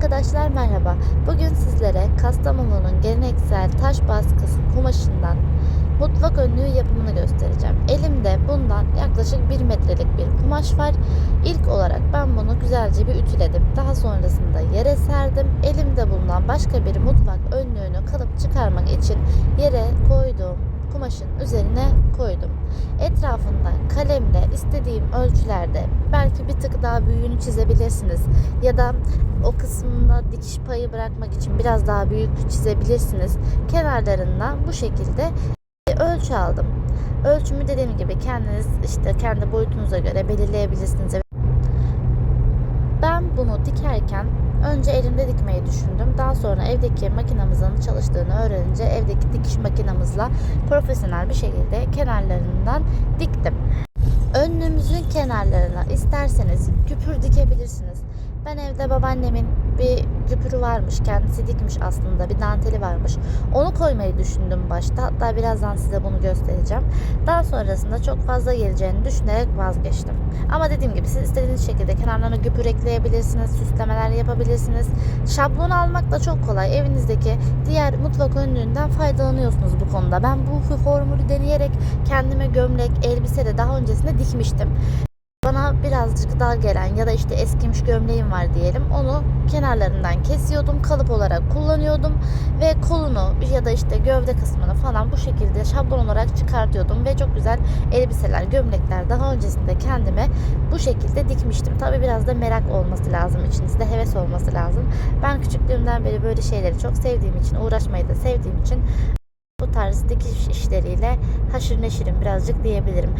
Arkadaşlar merhaba. Bugün sizlere Kastamonu'nun geleneksel taş baskısı kumaşından mutfak önlüğü yapımını göstereceğim. Elimde bundan yaklaşık 1 metrelik bir kumaş var. İlk olarak ben bunu güzelce bir ütüledim. Daha sonrasında yere serdim. Elimde bulunan başka bir mutfak önlüğünü kalıp çıkarmak için yere koyduğum kumaşın üzerine koydum. Etrafında kalemle istediğim ölçülerde belki bir tık daha büyüğünü çizebilirsiniz ya da o kısmında dikiş payı bırakmak için biraz daha büyük çizebilirsiniz. Kenarlarından bu şekilde ölçü aldım. Ölçümü dediğim gibi kendiniz işte kendi boyutunuza göre belirleyebilirsiniz. Bunu dikerken önce elimde dikmeyi düşündüm. Daha sonra evdeki makinamızın çalıştığını öğrenince evdeki dikiş makinamızla profesyonel bir şekilde kenarlarından diktim. Önlüğümüzün kenarlarına isterseniz küpür dikebilirsiniz. Ben evde babaannemin bir küpürü varmış. Kendisi dikmiş aslında. Bir danteli varmış. Onu koymayı düşündüm başta. Hatta birazdan size bunu göstereceğim. Daha sonrasında çok fazla geleceğini düşünerek vazgeçtim. Ama dediğim gibi siz istediğiniz şekilde kenarlarına küpür ekleyebilirsiniz. Süslemeler yapabilirsiniz. Şablon almak da çok kolay. Evinizdeki diğer mutfak önlüğünden faydalanıyorsunuz bu konuda. Ben bu formülü deneyerek kendime gömlek, elbise de daha öncesinde dikmiştim bana birazcık dar gelen ya da işte eskimiş gömleğim var diyelim onu kenarlarından kesiyordum kalıp olarak kullanıyordum ve kolunu ya da işte gövde kısmını falan bu şekilde şablon olarak çıkartıyordum ve çok güzel elbiseler gömlekler daha öncesinde kendime bu şekilde dikmiştim tabi biraz da merak olması lazım içinizde heves olması lazım ben küçüklüğümden beri böyle şeyleri çok sevdiğim için uğraşmayı da sevdiğim için bu tarz dikiş işleriyle haşır neşirim birazcık diyebilirim.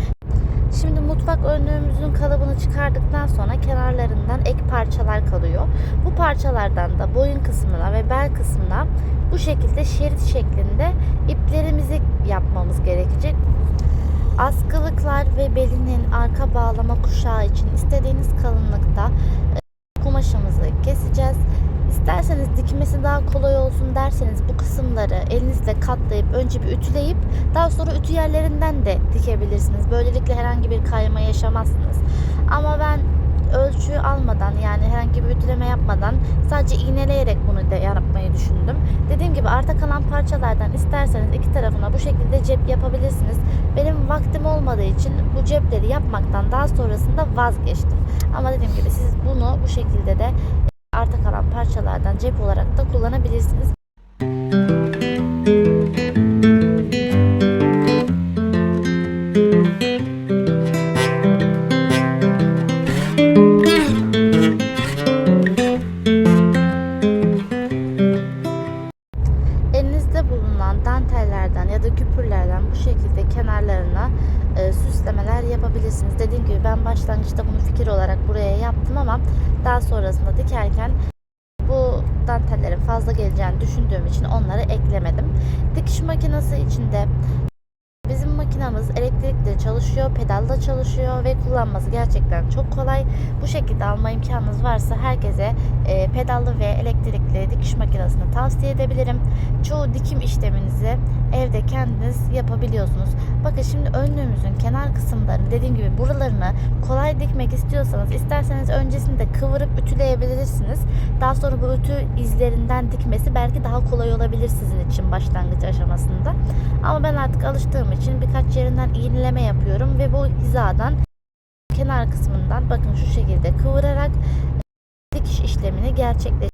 Şimdi mutfak önlüğümüzün kalıbını çıkardıktan sonra kenarlarından ek parçalar kalıyor. Bu parçalardan da boyun kısmına ve bel kısmına bu şekilde şerit şeklinde iplerimizi yapmamız gerekecek. Askılıklar ve belinin arka bağlama kuşağı için istediğiniz kalınlıkta. İsterseniz dikmesi daha kolay olsun derseniz bu kısımları elinizle katlayıp önce bir ütüleyip daha sonra ütü yerlerinden de dikebilirsiniz. Böylelikle herhangi bir kayma yaşamazsınız. Ama ben ölçü almadan yani herhangi bir ütüleme yapmadan sadece iğneleyerek bunu da yapmayı düşündüm. Dediğim gibi arta kalan parçalardan isterseniz iki tarafına bu şekilde cep yapabilirsiniz. Benim vaktim olmadığı için bu cepleri yapmaktan daha sonrasında vazgeçtim. Ama dediğim gibi siz bunu bu şekilde de parçalardan cep olarak da kullanabilirsiniz. Elinizde bulunan dantellerden ya da küpürlerden bu şekilde kenarlarına e, süslemeler yapabilirsiniz. Dediğim gibi ben başlangıçta bunu fikir olarak buraya yaptım ama daha sonrasında dikerken dantellerin fazla geleceğini düşündüğüm için onları eklemedim. Dikiş makinesi içinde makinamız elektrikle çalışıyor, pedalla çalışıyor ve kullanması gerçekten çok kolay. Bu şekilde alma imkanınız varsa herkese e, pedallı ve elektrikli dikiş makinesini tavsiye edebilirim. Çoğu dikim işleminizi evde kendiniz yapabiliyorsunuz. Bakın şimdi önlüğümüzün kenar kısımlarını dediğim gibi buralarını kolay dikmek istiyorsanız isterseniz öncesinde kıvırıp ütüleyebilirsiniz. Daha sonra bu ütü izlerinden dikmesi belki daha kolay olabilir sizin için başlangıç aşamasında. Ama ben artık alıştığım için birkaç yerinden iğneleme yapıyorum ve bu hizadan kenar kısmından bakın şu şekilde kıvırarak dikiş işlemini gerçekleştiriyorum.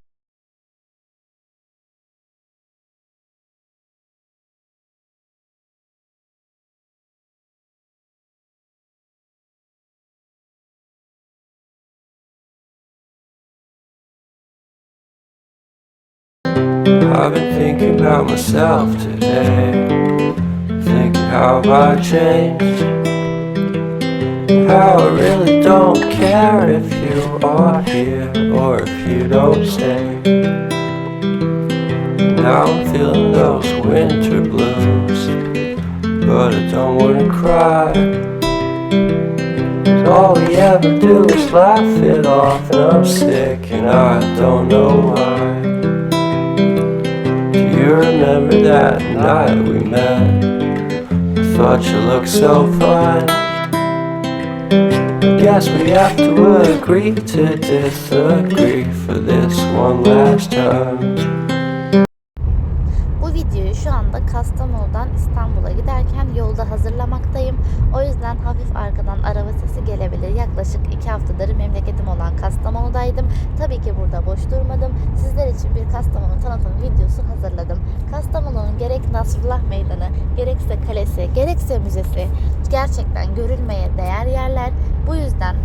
I've been thinking about myself today. How I changed. How I really don't care if you are here or if you don't stay. Now I'm feeling those winter blues. But I don't wanna cry. all we ever do is laugh it off, and I'm sick and I don't know why. Do you remember that night we met? Thought you looked so fine. guess we have to agree to disagree for this one last time. Şu anda Kastamonu'dan İstanbul'a giderken yolda hazırlamaktayım. O yüzden hafif arkadan araba sesi gelebilir. Yaklaşık iki haftadır memleketim olan Kastamonu'daydım. Tabii ki burada boş durmadım. Sizler için bir Kastamonu tanıtım videosu hazırladım. Kastamonu'nun gerek Nasrullah Meydanı, gerekse kalesi, gerekse müzesi gerçekten görülmeye değer yerler. Bu yüzden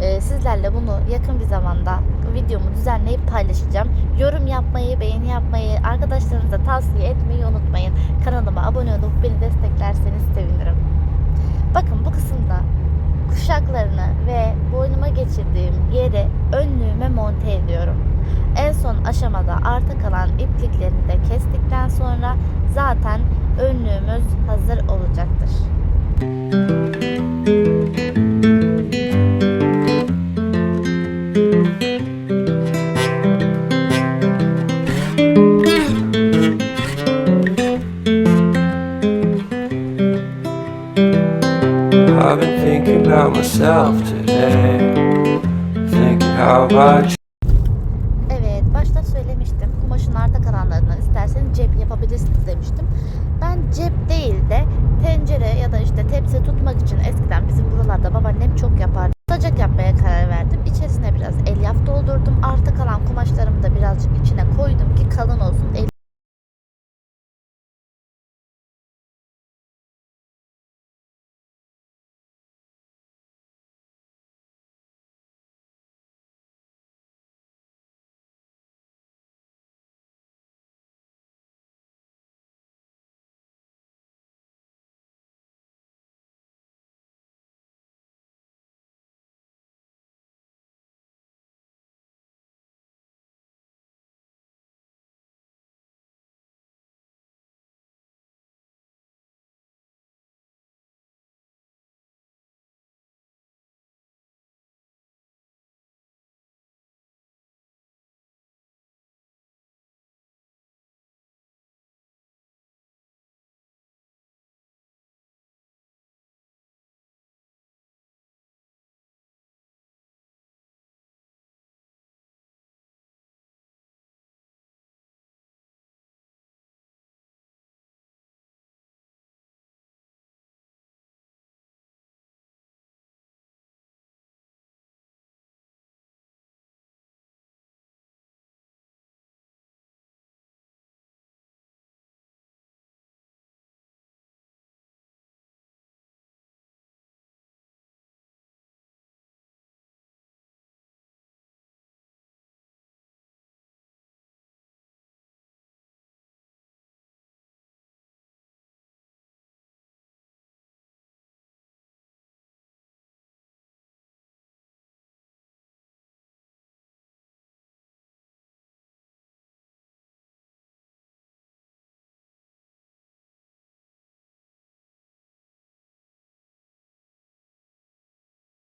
e, sizlerle bunu yakın bir zamanda videomu düzenleyip paylaşacağım. Yorum yapmayı, beğeni yapmayı, arkadaşlarınıza tavsiye etmeyi unutmayın. Kanalıma abone olup beni desteklerseniz sevinirim. Bakın bu kısımda kuşaklarını ve boynuma geçirdiğim yeri önlüğüme monte ediyorum. En son aşamada arta kalan ipliklerini de myself today. Thinking how I Evet,